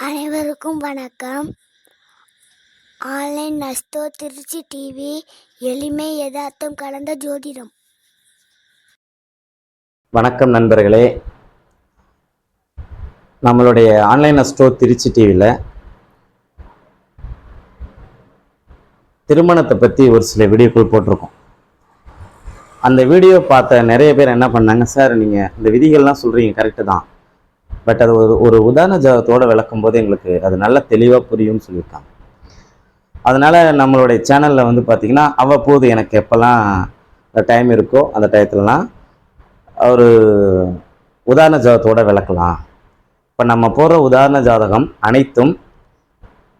அனைவருக்கும் வணக்கம். Online நஸ்தோ Trichy TV எளிமை யதார்த்தம் கலந்த ஜோதிடம். வணக்கம் நண்பர்களே. நம்மளுடைய ஆன்லைன் ஸ்டோர் திருச்சி டிவியில் திருமணத்தை பற்றி ஒரு சில வீடியோக்கள் போட்டிருக்கோம். அந்த வீடியோ பார்த்த நிறைய பேர் என்ன பண்ணாங்க? சார் நீங்கள் இந்த விதிகள்லாம் சொல்கிறீங்க கரெக்டு தான். பட் அது ஒரு ஒரு உதாரண ஜாதகத்தோடு விளக்கும் போது எங்களுக்கு அது நல்ல தெளிவாக புரியும்னு சொல்லியிருக்காங்க. அதனால் நம்மளுடைய சேனலில் வந்து பார்த்திங்கன்னா அவ்வப்போது எனக்கு எப்போல்லாம் டைம் இருக்கோ அந்த டயத்துலலாம் ஒரு உதாரண ஜாதகத்தோடு விளக்கலாம். இப்போ நம்ம போடுற உதாரண ஜாதகம் அனைத்தும்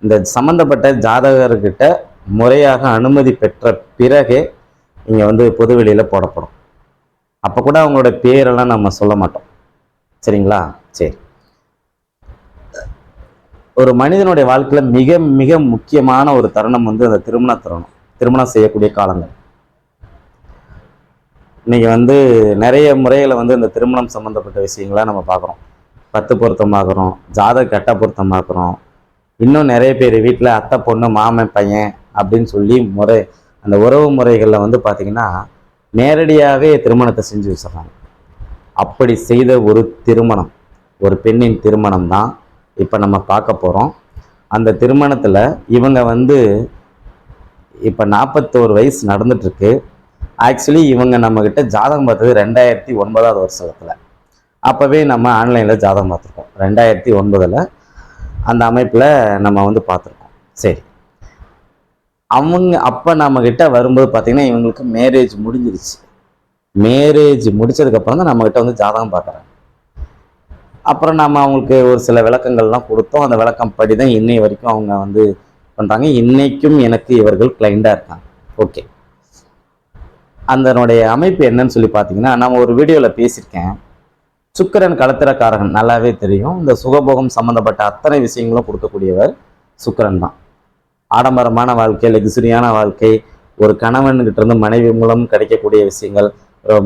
இந்த சம்மந்தப்பட்ட ஜாதகர்கிட்ட முறையாக அனுமதி பெற்ற பிறகே இங்கே வந்து பொதுவெளியில் போடப்படும். அப்போ கூட அவங்களோட பேரெல்லாம் நம்ம சொல்ல மாட்டோம். சரிங்களா? சரி. ஒரு மனிதனுடைய வாழ்க்கையில் மிக மிக முக்கியமான ஒரு தருணம் வந்து அந்த திருமண தருணம் திருமணம் செய்யக்கூடிய காலங்கள். இன்னைக்கு வந்து நிறைய முறைகளை வந்து இந்த திருமணம் சம்மந்தப்பட்ட விஷயங்களை நம்ம பார்க்குறோம். பத்து பொருத்தமாக்குறோம் ஜாதக கட்ட பொருத்தமாக்குறோம். இன்னும் நிறைய பேர் வீட்டில் அத்தை பொண்ணு மாமன் பையன் அப்படின்னு சொல்லி முறை அந்த உறவு முறைகளில் வந்து பார்த்திங்கன்னா நேரடியாகவே திருமணத்தை செஞ்சு வச்சிடறாங்க. அப்படி செய்த ஒரு திருமணம். ஒரு பெண்ணின் திருமணம் தான் இப்போ நம்ம பார்க்க போகிறோம் அந்த திருமணத்தில் இவங்க வந்து இப்போ நாற்பத்தோரு வயசு நடந்துட்டுருக்கு. ஆக்சுவலி இவங்க நம்மக்கிட்ட ஜாதகம் பார்த்தது ரெண்டாயிரத்தி ஒன்பதாவது வருஷத்தில். அப்போவே நம்ம ஆன்லைனில் ஜாதகம் பார்த்துருக்கோம். ரெண்டாயிரத்தி ஒன்பதில் அந்த அமைப்பில் நம்ம வந்து பார்த்துருக்கோம். சரி. அவங்க அப்போ நம்மக்கிட்ட வரும்போது பார்த்திங்கன்னா இவங்களுக்கு மேரேஜ் முடிஞ்சிருச்சு. மேரேஜ் முடித்ததுக்கப்புறம் தான் நம்மக்கிட்ட வந்து ஜாதகம் பார்க்குறாங்க. அப்புறம் நம்ம அவங்களுக்கு ஒரு சில விளக்கங்கள்லாம் கொடுத்தோம். அந்த விளக்கம் படி தான் இன்னை வரைக்கும் அவங்க வந்து பண்ணுறாங்க இன்னைக்கும் எனக்கு இவர்கள் கிளைண்டாக இருக்காங்க. ஓகே அதனுடைய அமைப்பு என்னன்னு சொல்லி பார்த்தீங்கன்னா நான் ஒரு வீடியோவில் பேசியிருக்கேன். சுக்கிரன் களத்திரக்காரகன் நல்லாவே தெரியும். இந்த சுகபோகம் சம்மந்தப்பட்ட அத்தனை விஷயங்களும் கொடுக்கக்கூடியவர் சுக்கிரன் தான். ஆடம்பரமான வாழ்க்கை லெக்ஸுரியான வாழ்க்கை ஒரு கணவன்கிட்ட இருந்து மனைவி மூலம் கிடைக்கக்கூடிய விஷயங்கள்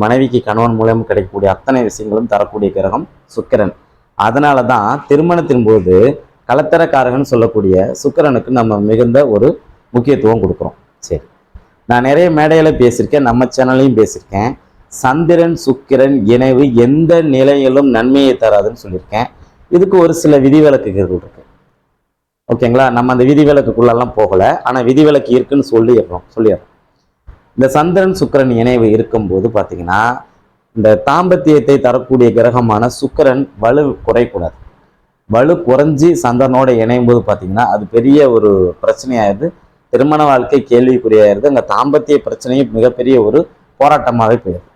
மனைவிக்கு கணவன் மூலம் கிடைக்கக்கூடிய அத்தனை விஷயங்களும் தரக்கூடிய கிரகம் சுக்கிரன். அதனால தான் திருமணத்தின் போது கலத்தரக்காரகன் சொல்லக்கூடிய சுக்கிரனுக்கு நம்ம மிகுந்த ஒரு முக்கியத்துவம் கொடுக்குறோம். சரி. நான் நிறைய மேடையில் பேசியிருக்கேன் நம்ம சேனல்லையும் பேசியிருக்கேன். சந்திரன் சுக்கிரன் இணைவு எந்த நிலையிலும் நன்மையை தராதுன்னு சொல்லியிருக்கேன். இதுக்கு ஒரு சில விதிவிலக்குகள் இருக்கு. ஓகேங்களா? நம்ம அந்த விதிவிலக்குக்குள்ளெல்லாம் போகலை. ஆனால் விதிவிலக்கு இருக்குன்னு சொல்லிடுறோம் சொல்லிடுறோம். இந்த சந்திரன் சுக்கிரன் இணைவு இருக்கும்போது பார்த்தீங்கன்னா இந்த தாம்பத்தியத்தை தரக்கூடிய கிரகமான சுக்கரன் வலு குறைக்கூடாது வலு குறைஞ்சி சந்திரனோட இணையும் போது பார்த்தீங்கன்னா அது பெரிய ஒரு பிரச்சனையாயிருது திருமண வாழ்க்கை கேள்விக்குறியாயிருது அங்கே தாம்பத்திய பிரச்சனையும் மிகப்பெரிய ஒரு போராட்டமாகவே போயிடுது.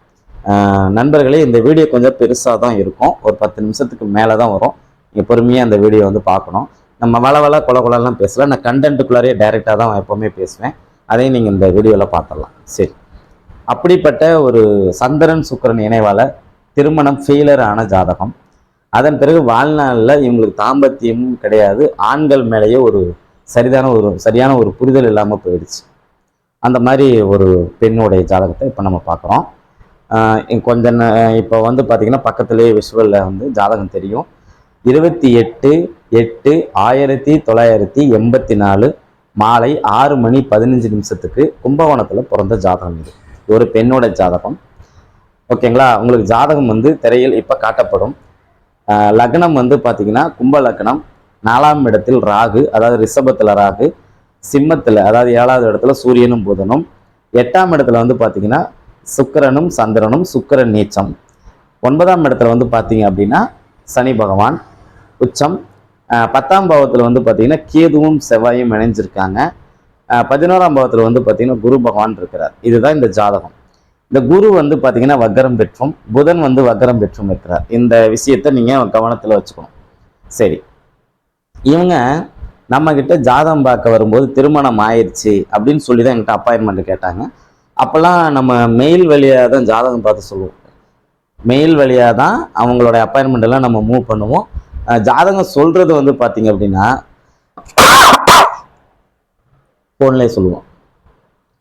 நண்பர்களே இந்த வீடியோ கொஞ்சம் பெருசாக தான் இருக்கும். ஒரு பத்து நிமிஷத்துக்கு மேலே தான் வரும். நீங்கள் பொறுமையாக அந்த வீடியோ வந்து பார்க்கணும். நம்ம வள வள கொல கொலலாம் பேசலாம் நான் கண்டென்ட்டுக்குள்ளாரே டைரெக்டாக தான் எப்போவுமே பேசுவேன். அதையும் நீங்கள் இந்த வீடியோவில் பார்த்துடலாம். சரி. அப்படிப்பட்ட ஒரு சந்திரன் சுக்கிரன் இணைவால் திருமணம் ஃபெயிலர் ஆன ஜாதகம். அதன் பிறகு வாழ்நாளில் இவங்களுக்கு தாம்பத்தியமும் கிடையாது. ஆண்கள் மேலேயே ஒரு சரிதான ஒரு சரியான ஒரு புரிதல் இல்லாமல் போயிடுச்சு. அந்த மாதிரி ஒரு பெண்ணுடைய ஜாதகத்தை இப்போ நம்ம பார்க்குறோம். கொஞ்ச இப்போ வந்து பார்த்திங்கன்னா பக்கத்துலேயே விஷுவலில் வந்து ஜாதகம் தெரியும். இருபத்தி எட்டு எட்டு ஆயிரத்தி தொள்ளாயிரத்தி எண்பத்தி நாலு மாலை ஆறு மணி பதினஞ்சு நிமிஷத்துக்கு கும்பகோணத்தில் பிறந்த ஜாதகம் இது. ஒரு பெண்ணோட ஜாதகம். ஓகேங்களா? உங்களுக்கு ஜாதகம் வந்து திரையில் இப்போ காட்டப்படும். லக்னம் வந்து பார்த்தீங்கன்னா கும்ப லக்னம் நாலாம் இடத்தில் ராகு அதாவது ரிஷபத்தில் ராகு சிம்மத்தில் அதாவது ஏழாவது இடத்துல சூரியனும் புதனும். எட்டாம் இடத்துல வந்து பார்த்தீங்கன்னா சுக்கிரனும் சந்திரனும் சுக்கிரன் நீச்சம். ஒன்பதாம் இடத்துல வந்து பார்த்தீங்க அப்படின்னா சனி பகவான் உச்சம். பத்தாம் பாவத்தில் வந்து பார்த்தீங்கன்னா கேதுவும் செவ்வாயும் இணைஞ்சிருக்காங்க. பதினோராம் பாவத்தில் வந்து பார்த்தீங்கன்னா குரு பகவான் இருக்கிறார். இதுதான் இந்த ஜாதகம். இந்த குரு வந்து பார்த்தீங்கன்னா வக்கரம் பெற்றும் புதன் வந்து வக்கரம் பெற்றும் இருக்கிறார். இந்த விஷயத்தை நீங்கள் கவனத்தில் வச்சுக்கணும். சரி. இவங்க நம்மக்கிட்ட ஜாதகம் பார்க்க வரும்போது திருமணம் ஆயிடுச்சு அப்படின்னு சொல்லி தான் எங்கிட்ட அப்பாயின்மெண்ட் கேட்டாங்க. அப்போல்லாம் நம்ம மெயில் வழியாக தான் ஜாதகம் பார்த்து சொல்லுவோம். மெயில் வழியாக தான் அவங்களோட அப்பாயின்மெண்ட் எல்லாம் நம்ம மூவ் பண்ணுவோம். ஜாதகம் சொல்கிறது வந்து பார்த்தீங்க அப்படின்னா ஃபோன்லேயே சொல்லுவோம்.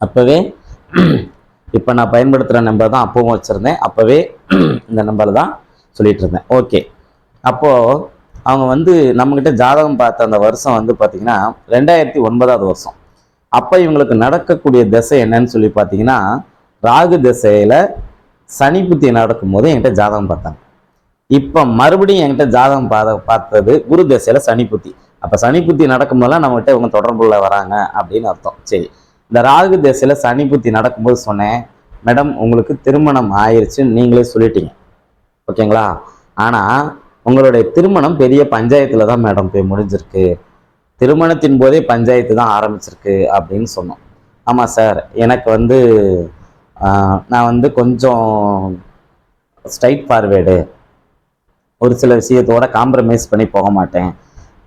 அப்போவே இப்போ நான் பயன்படுத்துகிற நம்பர் தான் அப்பவும் வச்சுருந்தேன். அப்போவே இந்த நம்பர் தான் சொல்லிட்டு இருந்தேன். ஓகே அப்போது அவங்க வந்து நம்மக்கிட்ட ஜாதகம் பார்த்த அந்த வருஷம் வந்து பார்த்திங்கன்னா ரெண்டாயிரத்தி ஒன்பதாவது வருஷம். அப்போ இவங்களுக்கு நடக்கக்கூடிய திசை என்னன்னு சொல்லி பார்த்தீங்கன்னா ராகு திசையில் சனி புத்தி நடக்கும்போது என்கிட்ட ஜாதகம் பார்த்தாங்க. இப்போ மறுபடியும் என்கிட்ட ஜாதகம் பார்த்த பார்த்தது குரு திசையில் சனி புத்தி. அப்போ சனி புத்தி நடக்கும்போதெல்லாம் நம்மகிட்ட இவங்க தொடர்புள்ள வராங்க அப்படின்னு அர்த்தம். சரி. இந்த ராகு திசையில சனி புத்தி நடக்கும்போது சொன்னேன் மேடம் உங்களுக்கு திருமணம் ஆயிடுச்சுன்னு நீங்களே சொல்லிட்டீங்க. ஓகேங்களா? ஆனால் உங்களுடைய திருமணம் பெரிய பஞ்சாயத்தில் தான் மேடம் போய் முடிஞ்சிருக்கு. திருமணத்தின் போதே பஞ்சாயத்து தான் ஆரம்பிச்சிருக்கு அப்படின்னு சொன்னோம். ஆமாம் சார் எனக்கு வந்து நான் வந்து கொஞ்சம் ஸ்ட்ரைட் ஃபார்வேர்டு. ஒரு சில விஷயத்தோட காம்ப்ரமைஸ் பண்ணி போக மாட்டேன்.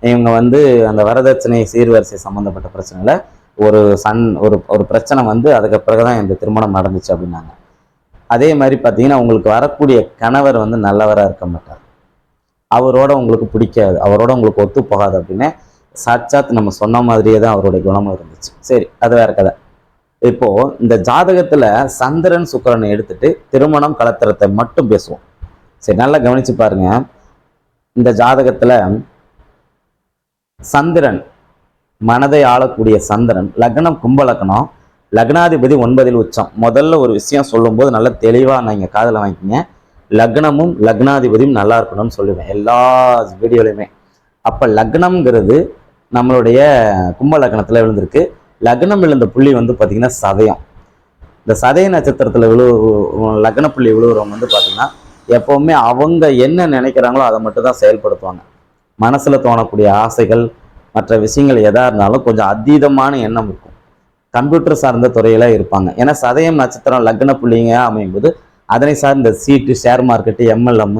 இவங்க வந்து அந்த வரதட்சணை சீர்வரிசை சம்மந்தப்பட்ட பிரச்சனையில் ஒரு சன் ஒரு ஒரு பிரச்சனை வந்து அதுக்கு பிறகு தான் இந்த திருமணம் நடந்துச்சு அப்படின்னாங்க. அதே மாதிரி பார்த்தீங்கன்னா உங்களுக்கு வரக்கூடிய கணவர் வந்து நல்லவராக இருக்க மாட்டார். அவரோட உங்களுக்கு பிடிக்காது அவரோட உங்களுக்கு ஒத்து போகாது அப்படின்னு சாட்சாத் நம்ம சொன்ன மாதிரியே தான் அவருடைய குணமும் இருந்துச்சு. சரி அது வேற கதை. இப்போ இந்த ஜாதகத்துல சந்திரன் சுக்கிரனை எடுத்துட்டு திருமணம் கலத்திரத்தை மட்டும் பேசுவோம். சரி நல்லா கவனிச்சு பாருங்க. இந்த ஜாதகத்துல சந்திரன் மனதை ஆளக்கூடிய சந்திரன் லக்னம் கும்பலக்னம் லக்னாதிபதி ஒன்பதில் உச்சம். முதல்ல ஒரு விஷயம் சொல்லும்போது நல்லா நான் இங்கே காதில் வாங்கிக்கிங்க. லக்னமும் லக்னாதிபதியும் நல்லா இருக்கணும்னு சொல்லுவேன். எல்லா வீடியோலையுமே. அப்போ லக்னம்ங்கிறது நம்மளுடைய கும்ப லக்னத்துல விழுந்திருக்கு. லக்னம் விழுந்த புள்ளி வந்து பார்த்திங்கன்னா சதயம். இந்த சதய நட்சத்திரத்தில் விழு லக்ன புள்ளி விழுவுறவங்க வந்து பார்த்திங்கன்னா எப்போவுமே அவங்க என்ன நினைக்கிறாங்களோ அதை மட்டும் தான் செயல்படுத்துவாங்க. மனசில் தோணக்கூடிய ஆசைகள் மற்ற விஷயங்கள் எதாக இருந்தாலும் கொஞ்சம் அதீதமான எண்ணம் இருக்கும். கம்ப்யூட்டர் சார்ந்த துறையில இருப்பாங்க. ஏன்னா சதயம் நட்சத்திரம் லக்ன புள்ளிங்க அமையும் போது அதனை சார்ந்த சீட்டு ஷேர் மார்க்கெட்டு எம்எல்எம்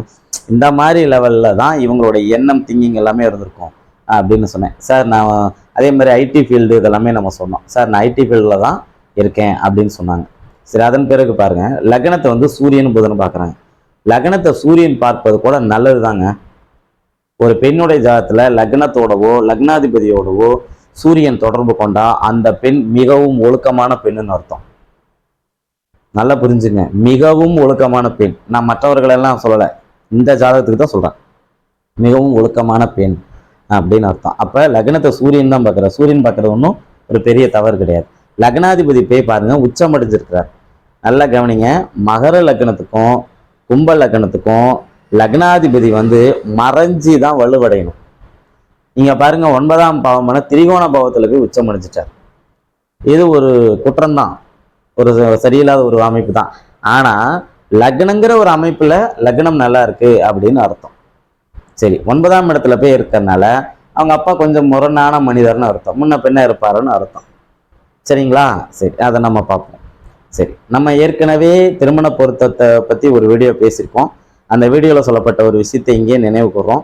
இந்த மாதிரி லெவலில் தான் இவங்களுடைய எண்ணம் திங்கிங் எல்லாமே இருந்திருக்கும் அப்படின்னு சொன்னேன். சார் நான் அதே மாதிரி ஐடி ஃபீல்டு இதெல்லாமே நம்ம சொன்னோம். சார் நான் ஐடி ஃபீல்டில் தான் இருக்கேன் அப்படின்னு சொன்னாங்க. சரி அதன் பிறகு பாருங்கள் லக்னத்தை வந்து சூரியன் புதன் பார்க்குறாங்க. லக்னத்தை சூரியன் பார்ப்பது கூட நல்லது தாங்க ஒரு பெண்ணுடைய ஜாதத்துல லக்னத்தோடவோ லக்னாதிபதியோடவோ சூரியன் தொடர்பு கொண்டா அந்த பெண் மிகவும் ஒழுக்கமான பெண்ணுன்னு அர்த்தம். நல்லா புரிஞ்சுங்க. மிகவும் ஒழுக்கமான பெண். நான் மற்றவர்களெல்லாம் சொல்லலை. இந்த ஜாதகத்துக்கு தான் சொல்றேன். மிகவும் ஒழுக்கமான பெண் அப்படின்னு அர்த்தம். அப்ப லக்னத்தை சூரியன் தான் பார்க்குறார். சூரியன் பார்க்குறது ஒன்றும் ஒரு பெரிய தவறு கிடையாது. லக்னாதிபதி போய் பாருங்க உச்சம் அடைஞ்சிருக்கிறார். நல்லா கவனிங்க. மகர லக்னத்துக்கும் கும்ப லக்னத்துக்கும் லக்னாதிபதி வந்து மறைஞ்சி தான் வலுவடையணும். நீங்கள் பாருங்க ஒன்பதாம் பாவமான திரிகோண பாவத்தில் போய் உச்சம் அடைஞ்சிட்டார். இது ஒரு குற்றம்தான். ஒரு சரியில்லாத ஒரு அமைப்பு தான் ஆனால் லக்னங்கிற ஒரு அமைப்பில் லக்னம் நல்லா இருக்கு அப்படின்னு அர்த்தம். சரி ஒன்பதாம் இடத்துல போய் இருக்கிறனால அவங்க அப்பா கொஞ்சம் முரணான மனிதர்னு அர்த்தம். முன்ன பின்ன இருப்பாருன்னு அர்த்தம். சரிங்களா? சரி அதை நம்ம பார்ப்போம். சரி நம்ம ஏற்கனவே திருமண பொருத்தத்தை பற்றி ஒரு வீடியோ பேசியிருக்கோம். அந்த வீடியோவில் சொல்லப்பட்ட ஒரு விஷயத்தை இங்கே நினைவு கூறுறோம்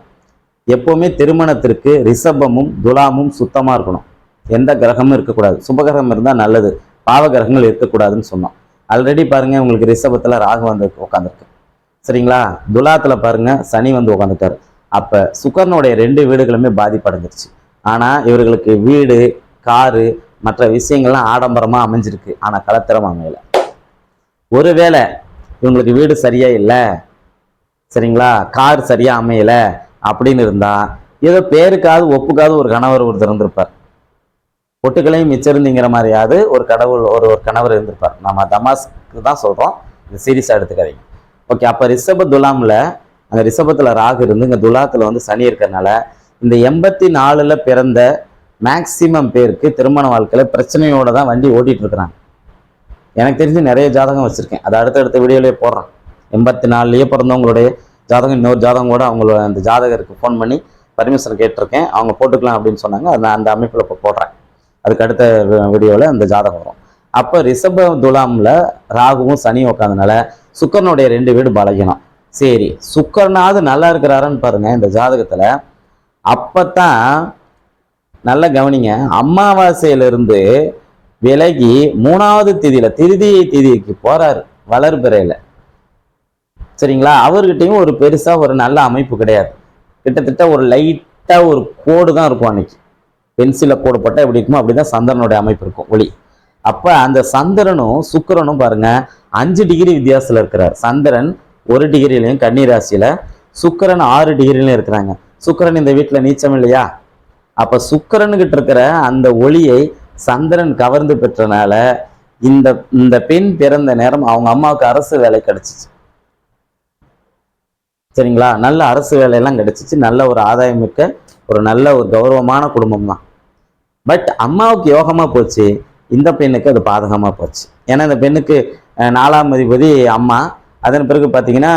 எப்போவுமே திருமணத்திற்கு ரிஷபமும் துலாமும் சுத்தமாக இருக்கணும். எந்த கிரகமும் இருக்கக்கூடாது. சுபகிரகம் இருந்தால் நல்லது. பாவ கிரகங்கள் இருக்கக்கூடாதுன்னு சொன்னோம். ஆல்ரெடி பாருங்கள் உங்களுக்கு ரிஷபத்தில் ராகு வந்து உட்காந்துருக்கு சரிங்களா? துலாத்தில் பாருங்க சனி வந்து உட்காந்துட்டாரு அப்போ சுக்கரனுடைய ரெண்டு வீடுகளுமே பாதிப்படைஞ்சிருச்சு. ஆனால் இவர்களுக்கு வீடு காரு மற்ற விஷயங்கள்லாம் ஆடம்பரமாக அமைஞ்சிருக்கு. ஆனால் கலத்திரம் அமையலை. ஒருவேளை இவங்களுக்கு வீடு சரியாக இல்லை சரிங்களா? கார் சரியா அமையல அப்படின்னு இருந்தா ஏதோ பேருக்காவது ஒப்புக்காவது ஒரு கணவர் ஒருத்தர் இருந்திருப்பார். பொட்டுக்களையும் மிச்சிருந்தீங்கிற மாதிரியாவது ஒரு கடவுள் ஒரு ஒரு கணவர் இருந்திருப்பார். நம்ம தமாஸ்க்கு தான் சொல்றோம். இது சீரியஸா எடுத்துக்காதீங்க. ஓகே அப்ப ரிஷப துலாம்ல அந்த ரிஷபத்துல ராகு இருந்து இங்க துலாத்துல வந்து சனி இருக்கிறதுனால இந்த எண்பத்தி நாலுல பிறந்த மேக்சிமம் பேருக்கு திருமண வாழ்க்கையில பிரச்சனையோட தான் வண்டி ஓட்டிட்டு இருக்கிறாங்க. எனக்கு தெரிஞ்சு நிறைய ஜாதகம் வச்சிருக்கேன். அதை அடுத்தடுத்த வீடியோலேயே போடுறேன். எண்பத்தி நாலுலேயே பிறந்தவங்களுடைய ஜாதகம் இன்னொரு ஜாதகம் கூட அவங்களோட அந்த ஜாதகருக்கு ஃபோன் பண்ணி பர்மிஷன் கேட்டிருக்கேன். அவங்க போட்டுக்கலாம் அப்படின்னு சொன்னாங்க. அதை நான் அந்த அமைப்பில் இப்போ போடுறேன். அதுக்கு அடுத்த வீடியோவில் அந்த ஜாதகம் வரும். அப்போ ரிஷப துலாமில் ராகுவும் சனியும் உட்காந்தனால சுக்கரனுடைய ரெண்டு வீடு பலகீனம். சரி சுக்கரனாவது நல்லா இருக்கிறாருன்னு பாருங்கள் இந்த ஜாதகத்தில். அப்போ தான் நல்லா கவனிங்க. அமாவாசையிலிருந்து விலகி மூணாவது திதியில் திருதியை திதிக்கு போகிறாரு வளர்பிறையில். சரிங்களா? அவர்கிட்டையும் ஒரு பெருசாக ஒரு நல்ல அமைப்பு கிடையாது. கிட்டத்தட்ட ஒரு லைட்டாக ஒரு கோடு தான் இருக்கும் அன்னைக்கு. பென்சிலில் கோடு போட்டால் எப்படி இருக்குமோ அப்படி தான் சந்திரனுடைய அமைப்பு இருக்கும் ஒளி. அப்போ அந்த சந்திரனும் சுக்கிரனும் பாருங்கள் அஞ்சு டிகிரி வித்தியாசத்தில் இருக்கிறார். சந்திரன் ஒரு டிகிரிலையும் கன்னி ராசியில சுக்கிரன் ஆறு டிகிரிலையும் இருக்கிறாங்க. சுக்கரன் இந்த வீட்டில் நீச்சம் இல்லையா? அப்போ சுக்கரனுக்கிட்ட இருக்கிற அந்த ஒளியை சந்திரன் கவர்ந்து பெற்றனால இந்த இந்த பெண் பிறந்த நேரம் அவங்க அம்மாவுக்கு அரசு வேலை கிடச்சிச்சு. சரிங்களா? நல்ல அரசு வேலையெல்லாம் கிடச்சிச்சு. நல்ல ஒரு ஆதாயம் மிக்க ஒரு நல்ல ஒரு கௌரவமான குடும்பம் தான் பட் அம்மாவுக்கு யோகமாக போச்சு. இந்த பெண்ணுக்கு அது பாதகமாக போச்சு. ஏன்னா இந்த பெண்ணுக்கு நாலாம் அதிபதி அம்மா. அதன் பிறகு பார்த்தீங்கன்னா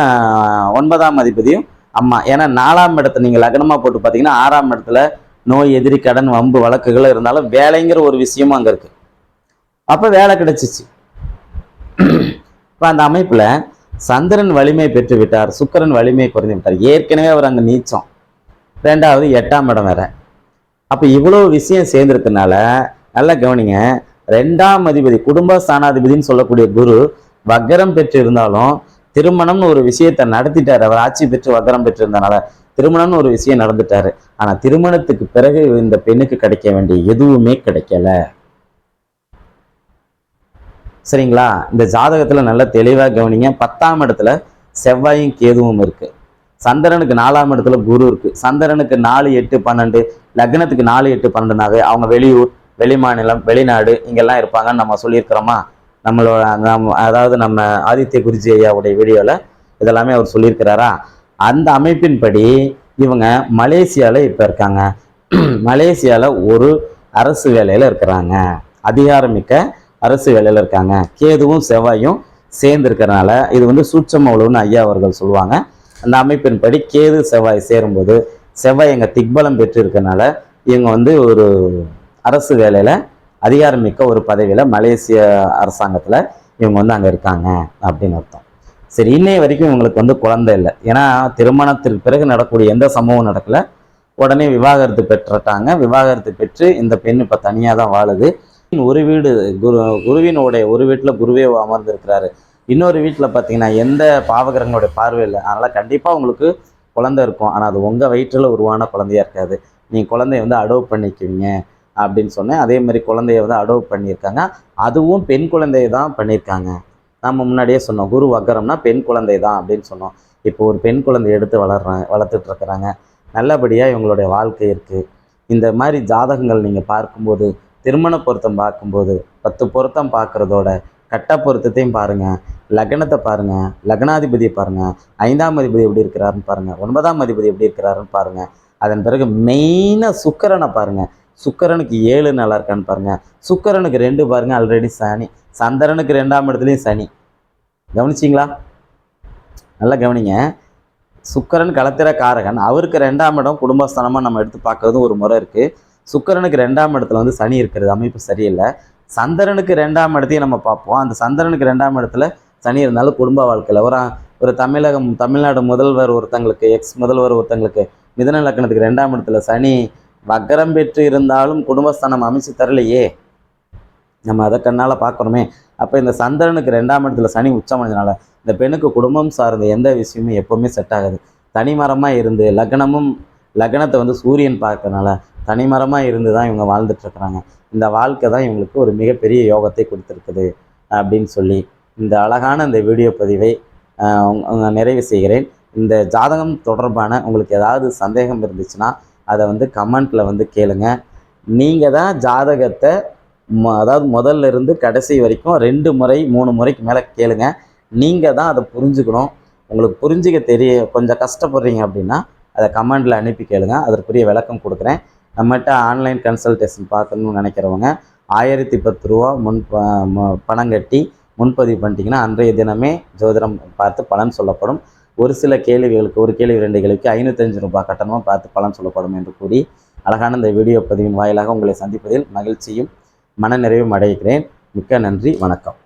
ஒன்பதாம் அதிபதியும் அம்மா. ஏன்னா நாலாம் இடத்த நீங்கள் லக்னமாக போட்டு பார்த்தீங்கன்னா ஆறாம் இடத்துல நோய் எதிரி கடன் வம்பு வழக்குகள் இருந்தாலும் வேலைங்கிற ஒரு விஷயமும் அங்கே இருக்குது அப்போ வேலை கிடைச்சிச்சு. இப்போ அந்த அமைப்பில் சந்திரன் வலிமை பெற்று விட்டார் சுக்கரன் வலிமை குறைந்து விட்டார். ஏற்கனவே அவர் அங்கே நீச்சம். ரெண்டாவது எட்டாம் இடம் வேற. அப்போ இவ்வளோ விஷயம் சேர்ந்துருக்கனால நல்லா கவனிங்க ரெண்டாம் அதிபதி குடும்ப ஸ்தானாதிபதினு சொல்லக்கூடிய குரு வக்கரம் பெற்று இருந்தாலும் திருமணம்னு ஒரு விஷயத்தை நடத்திட்டார். அவர் ஆட்சி பெற்று வக்கரம் பெற்று இருந்தனால திருமணம்னு ஒரு விஷயம் நடந்துட்டாரு. ஆனால் திருமணத்துக்கு பிறகு இந்த பெண்ணுக்கு கிடைக்க வேண்டிய எதுவுமே கிடைக்கல. சரிங்களா? இந்த ஜாதகத்தில் நல்ல தெளிவாக கவனிங்க. பத்தாம் இடத்துல செவ்வாயும் கேதுவும் இருக்குது சந்திரனுக்கு நாலாம் இடத்துல குரு இருக்கு. சந்திரனுக்கு நாலு எட்டு பன்னெண்டு லக்னத்துக்கு நாலு எட்டு பன்னெண்டுனாவே அவங்க வெளியூர் வெளிமாநிலம் வெளிநாடு இங்கெல்லாம் இருப்பாங்கன்னு நம்ம சொல்லியிருக்கிறோமா? நம்மளோட நம்ம அதாவது நம்ம ஆதித்ய குருஜி ஐயாவுடைய வீடியோவில் இதெல்லாமே அவர் சொல்லியிருக்கிறாரா? அந்த அமைப்பின்படி இவங்க மலேசியாவில் இப்போ இருக்காங்க. மலேசியாவில் ஒரு அரசு வேலையில் இருக்கிறாங்க. அதிகாரமிக்க அரசு வேலையில் இருக்காங்க. கேதுவும் செவ்வாயும் சேர்ந்து இருக்கிறனால இது வந்து சூட்சம உழவுன்னு ஐயா அவர்கள் சொல்லுவாங்க. அந்த அமைப்பின்படி கேது செவ்வாய் சேரும்போது செவ்வாய் எங்கள் திக்பலம் பெற்று இருக்கனால இவங்க வந்து ஒரு அரசு வேலையில் அதிகாரமிக்க ஒரு பதவியில் மலேசிய அரசாங்கத்தில் இவங்க வந்து அங்கே இருக்காங்க அப்படின்னு அர்த்தம். சரி இன்னைய வரைக்கும் இவங்களுக்கு வந்து குழந்தை இல்லை. ஏன்னா திருமணத்திற்கு பிறகு நடக்கக்கூடிய எந்த சம்பவம் நடக்கல. உடனே விவாகரத்து பெற்றுட்டாங்க. விவாகரத்து பெற்று இந்த பெண் இப்போ தனியாக தான் வாழுது. ஒரு வீடு குரு குருவினுடைய ஒரு வீட்டில் குருவே அமர்ந்திருக்கிறாரு. இன்னொரு வீட்டில் பார்த்தீங்கன்னா எந்த பாவகிரகங்களுடைய பார்வை இல்லை. அதனால் கண்டிப்பாக உங்களுக்கு குழந்தை இருக்கும். ஆனால் அது உங்கள் வயிற்றில் உருவான குழந்தையா இருக்காது. நீங்கள் குழந்தைய வந்து அடோவ் பண்ணிக்குவீங்க அப்படின்னு சொன்னேன். அதே மாதிரி குழந்தைய வந்து அடோவ் பண்ணியிருக்காங்க. அதுவும் பெண் குழந்தைய தான் பண்ணியிருக்காங்க. நம்ம முன்னாடியே சொன்னோம் குரு வக்கரம்னா பெண் குழந்தை தான் அப்படின்னு சொன்னோம். இப்போ ஒரு பெண் குழந்தைய எடுத்து வளர்றாங்க வளர்த்துட்டு இருக்கிறாங்க. நல்லபடியாக இவங்களுடைய வாழ்க்கை இருக்குது இந்த மாதிரி ஜாதகங்கள் நீங்கள் பார்க்கும்போது திருமண பொருத்தம் பார்க்கும்போது பத்து பொருத்தம் பார்க்குறதோட கட்ட பொருத்தத்தையும் பாருங்கள் லக்னத்தை பாருங்கள் லக்னாதிபதியை பாருங்கள் ஐந்தாம் அதிபதி எப்படி இருக்கிறாருன்னு பாருங்கள் ஒன்பதாம் அதிபதி எப்படி இருக்கிறாருன்னு பாருங்கள் அதன் பிறகு மெயினாக சுக்கரனை பாருங்கள் சுக்கரனுக்கு ஏழு நல்லா இருக்கான்னு பாருங்கள் சுக்கரனுக்கு ரெண்டு பாருங்க. ஆல்ரெடி சனி. சந்திரனுக்கு ரெண்டாம் இடத்துலையும் சனி. கவனிச்சிங்களா? நல்லா கவனிங்க. சுக்கரன் களத்திர காரகன் அவருக்கு ரெண்டாம் இடம் குடும்பஸ்தானமாக நம்ம எடுத்து பார்க்கறது ஒரு முறை இருக்குது சுக்கரனுக்கு ரெண்டாம் இடத்துல வந்து சனி இருக்கிறது அமைப்பு சரியில்லை. சந்திரனுக்கு ரெண்டாம் இடத்தையும் நம்ம பார்ப்போம். அந்த சந்திரனுக்கு ரெண்டாம் இடத்துல சனி இருந்தாலும் குடும்ப வாழ்க்கையில். ஒரு ஒரு தமிழகம் தமிழ்நாடு முதல்வர் ஒருத்தங்களுக்கு எக்ஸ் முதல்வர் ஒருத்தங்களுக்கு மிதன லக்கணத்துக்கு ரெண்டாம் இடத்துல சனி வக்கரம் பெற்று இருந்தாலும் குடும்பஸ்தானம் அமைச்சு தரலையே. நம்ம அதை கண்ணால் பார்க்குறோமே அப்போ இந்த சந்திரனுக்கு ரெண்டாம் இடத்துல சனி உச்சமடைஞ்சனால இந்த பெண்ணுக்கு குடும்பம் சார்ந்த எந்த விஷயமும் எப்போவுமே செட் ஆகாது. தனிமரமாக இருந்து லக்னமும் லக்னத்தை வந்து சூரியன் பார்க்கறனால தனிமரமாக இருந்து தான் இவங்க வாழ்ந்துட்டுருக்குறாங்க. இந்த வாழ்க்கை தான் இவங்களுக்கு ஒரு மிகப்பெரிய யோகத்தை கொடுத்துருக்குது அப்படின்னு சொல்லி இந்த அழகான இந்த வீடியோ பதிவை நிறைவு செய்கிறேன். இந்த ஜாதகம் தொடர்பான உங்களுக்கு ஏதாவது சந்தேகம் இருந்துச்சுன்னா அதை வந்து கமெண்ட்டில் வந்து கேளுங்க. நீங்கள் தான் ஜாதகத்தை அதாவது முதல்ல இருந்து கடைசி வரைக்கும் ரெண்டு முறை மூணு முறைக்கு மேலே கேளுங்க. நீங்கள் தான் அதை புரிஞ்சுக்கணும். உங்களுக்கு புரிஞ்சுக்க தெரிய கொஞ்சம் கஷ்டப்படுறீங்க அப்படின்னா அதை கமெண்டில் அனுப்பி கேளுங்க. அதற்குரிய விளக்கம் கொடுக்குறேன். நம்மகிட்ட ஆன்லைன் கன்சல்டேஷன் பார்க்கணும்னு நினைக்கிறவங்க ஆயிரத்தி பத்து ரூபா முன் பணம் கட்டி முன்பதிவு பண்ணிட்டீங்கன்னா அன்றைய தினமே ஜோதிடம் பார்த்து பலன் சொல்லப்படும். ஒரு சில கேள்விகளுக்கு ஒரு கேள்வி ரெண்டு கேள்விக்கு ஐநூற்றஞ்சு ரூபாய் கட்டணமாக பார்த்து பலன் சொல்லப்படும் என்று கூறி அழகான இந்த வீடியோ பதிவின் வாயிலாக உங்களை சந்திப்பதில் மகிழ்ச்சியும் மனநிறைவும் அடைகிறேன். மிக்க நன்றி வணக்கம்.